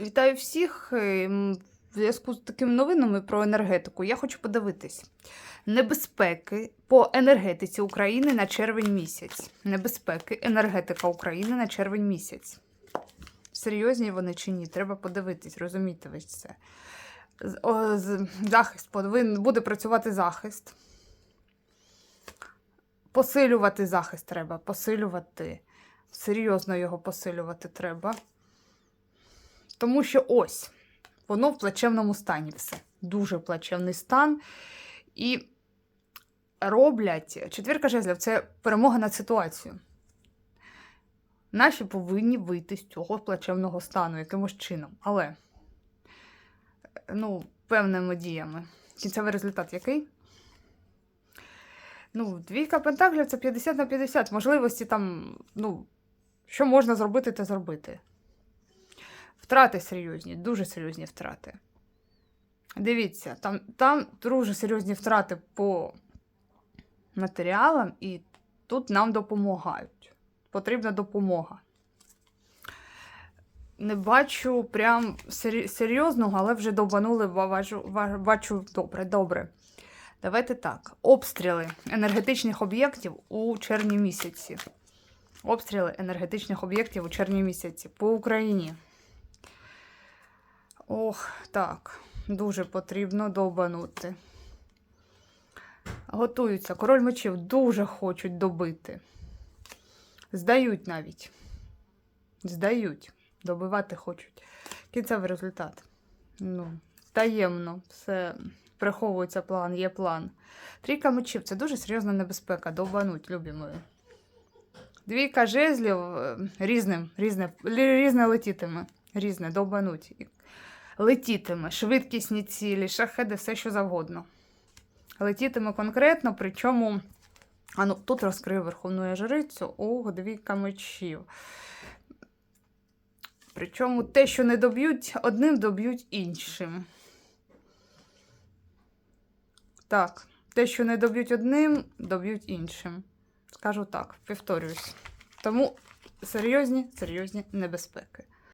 Вітаю всіх. Е, В зв'язку з такими новинами про енергетику я хочу подивитись. Небезпеки по енергетиці України на червень місяць. Небезпеки енергетика України на червень місяць. Серйозні вони чи ні? Треба подивитись, розуміти ви це. Захист буде працювати захист. Посилювати захист треба, посилювати. Серйозно його посилювати треба. Тому що ось воно в плачевному стані все. Дуже плачевний стан. І роблять четвірка жезлів це перемога над ситуацією. Наші повинні вийти з цього плачевного стану якимось чином. Але ну, певними діями. Кінцевий результат який? Ну, двійка пентаклів це 50 на 50. Можливості там, ну, що можна зробити, те зробити. Втрати серйозні, дуже серйозні втрати. Дивіться, там, там дуже серйозні втрати по матеріалам, і тут нам допомагають. Потрібна допомога. Не бачу прям серйозного, але вже довбанули, ба- бачу, бачу добре, добре. Давайте так. Обстріли енергетичних об'єктів у червні місяці. Обстріли енергетичних об'єктів у червні місяці по Україні. Ох, так. Дуже потрібно довбанути. Готуються. Король мечів дуже хочуть добити. Здають навіть. Здають. Добивати хочуть. Кінцевий результат. Ну, таємно. Все приховується план, є план. Трійка мечів це дуже серйозна небезпека. Довбануть, любі мої. Двійка жезлів е, різним, різне, різне летітиме. Різне, довбануть. Летітиме, швидкісні цілі, шахеди, все що завгодно. Летітиме конкретно, причому. А ну, тут розкрию Верховну я жрицю. Ого, двійка мечів. Причому те, що не доб'ють одним, доб'ють іншим. Так, те, що не доб'ють одним, доб'ють іншим. Скажу так, повторююсь. Тому серйозні, серйозні небезпеки.